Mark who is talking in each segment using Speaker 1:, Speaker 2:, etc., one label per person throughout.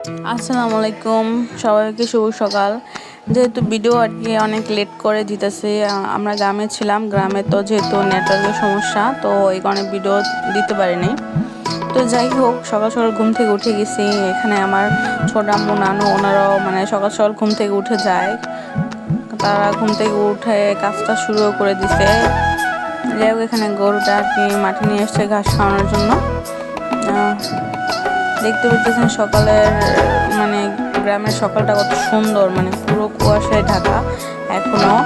Speaker 1: আসসালামু আলাইকুম সবাইকে শুভ সকাল। যেহেতু ভিডিও আর কি অনেক লেট করে দিতেছে আমরা গ্রামে ছিলাম। গ্রামে তো যেহেতু নেটওয়ার্কের সমস্যা, তো এই কারণে ভিডিও দিতে পারিনি। তো যাই হোক, সকাল সকাল ঘুম থেকে উঠে গেছি। এখানে আমার ছোট আম্মু, নানু, ওনারাও মানে সকাল সকাল ঘুম থেকে উঠে যায়। তারা ঘুম থেকে উঠে কাজটা শুরু করে দিছে। যাই হোক, এখানে গরুটা আর কি মাঠে নিয়ে এসছে ঘাস খাওয়ানোর জন্য। দেখতে পাচ্ছেন সকালের মানে গ্রামের সকালটা কত সুন্দর মানে পুরো কুয়াশায় ঢাকা এখনও।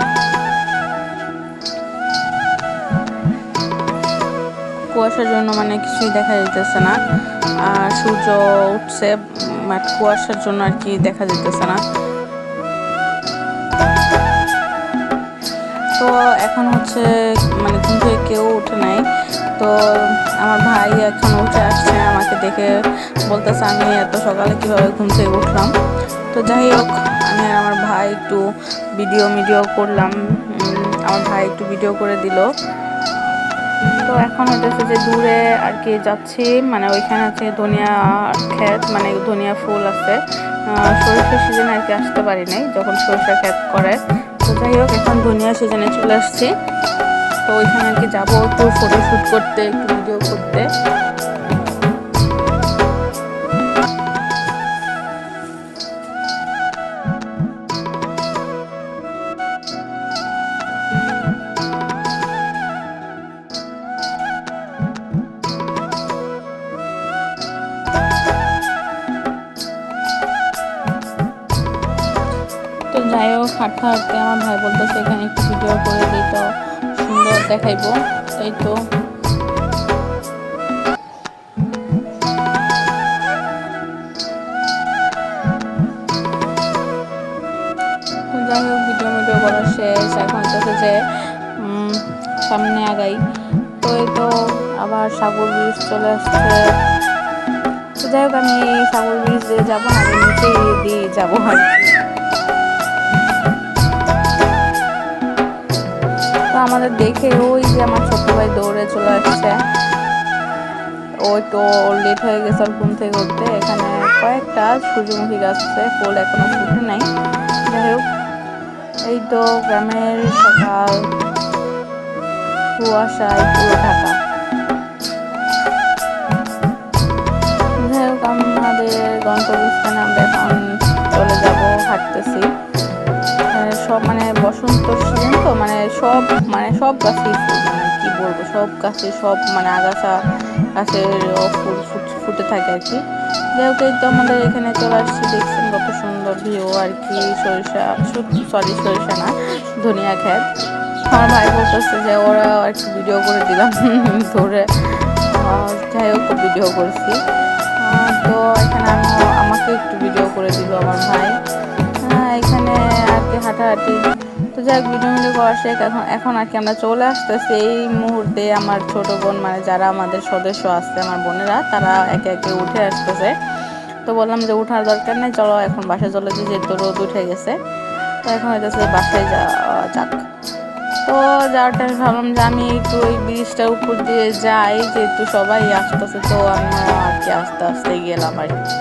Speaker 1: কুয়াশার জন্য মানে কিছুই দেখা যেতেছে না। আর সূর্য উঠছে, বাট কুয়াশার জন্য আর কি দেখা যেতেছে না। তো এখন হচ্ছে মানে থেকে কেউ উঠে নাই। তো আমার ভাই এখন উঠে আসছে, আমাকে দেখে বলতেছে, আমি এত সকালে কীভাবে ঘুম থেকে উঠলাম? তো যাই হোক, আমি আমার ভাই একটু ভিডিও মিডিও করলাম আমার ভাই একটু ভিডিও করে দিল। তো এখন হইতেছে যে দূরে আর কি যাচ্ছি মানে ওইখানে আছে ধনিয়া ক্ষেত মানে ধনিয়া ফুল আছে। সরিষার সিজনে আর কি আসতে পারি নাই, যখন সরিষা ক্ষেত করে। তো যাই হোক, এখন ধনিয়া সিজনে চলে আসছি। তো ওইখানে আর কি যাব একটু ফটোশ্যুট করতে, একটু ভিডিও করতে। যাই হোক, হাঁটতে হাঁটতে আমার ভাই বলতেছে, এখানে একটু ভিডিও দেখাইবো তাই তো। যাই হোক এখন হচ্ছে যে সামনে আগাই। তো এই তো আবার সাগর ব্রিজ চলে আসছে। তো যাই হোক আমি সাগর ব্রিজ দিয়ে যাব না নিচে দিয়ে যাব আর আমাদের দেখে ওই যে আমার ছোট ভাই দৌড়ে চলে আসছে। ওই তো লেট হয়ে গেছে ঘুম থেকে উঠতে। এখানে কয়েকটা সূর্যমুখী গাছ আছে ফুল এখনও ফুটে নাই। যাই হোক, এই তো গ্রামের সকাল কুয়াশায় পুরো ঢাকা। যাই হোক, আমাদের গন্তব্যস্থানে আমরা এখন চলে যাব, হাঁটতেছি। সব মানে সব ফুল মানে কি বলব, সব গাছে সব মানে আগাছা গাছের ফুল ফুটে থাকে আর কি। যাই হোক এই তো আমাদের এখানে চলে আসছি, দেখছেন কত সুন্দর ভিউ আর কি, সরিষা সরি সরিষা না, ধনিয়া খেত আমার ভাই বলতেছে যে ওরা আর কি ভিডিও করে দিলাম, ধরে। যাই হোক ভিডিও করছি। তো এখানে আমি আমাকে একটু ভিডিও করে দিল আমার ভাই। এখানে আর কি হাঁটাহাঁটি তো যাই হোক ভিডিও ভিডিও করা শেখ এখন এখন আর কি আমরা চলে আসতেছি। এই মুহূর্তে আমার ছোট বোন মানে যারা আমাদের সদস্য আসছে আমার বোনেরা, তারা একে একে উঠে আসতেছে। তো বললাম যে উঠার দরকার নেই, চলো এখন বাসায় চলে যে যেহেতু রোদ উঠে গেছে। তো এখন হইতেছে বাসায় যা যাক। তো যাওয়ার টাইমে ভাবলাম যে আমি একটু ওই ব্রিজটার উপর দিয়ে যাই, যেহেতু সবাই আসতেছে, তো আমি আর কি আস্তে আস্তে গেলাম আর কি।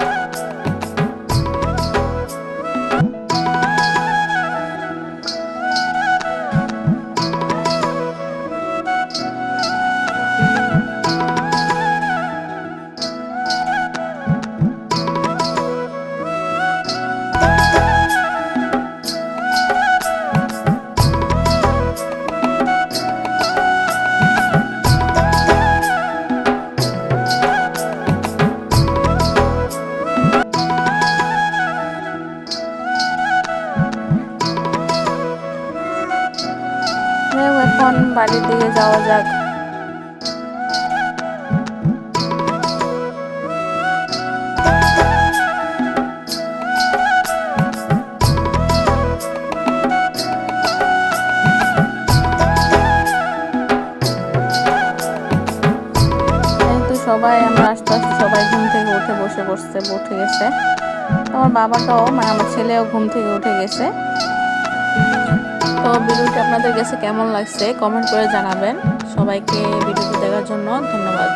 Speaker 1: এখন বাড়ির দিকে যাওয়া যাক। সবাই আমরা আস্তে আস্তে সবাই ঘুম থেকে উঠে বসে বসছে উঠে গেছে। আমার বাবাটাও মানে আমার ছেলেও ঘুম থেকে উঠে গেছে। তো ভিডিওটি আপনাদের কাছে কেমন লাগছে কমেন্ট করে জানাবেন। সবাইকে ভিডিওটি দেখার জন্য ধন্যবাদ।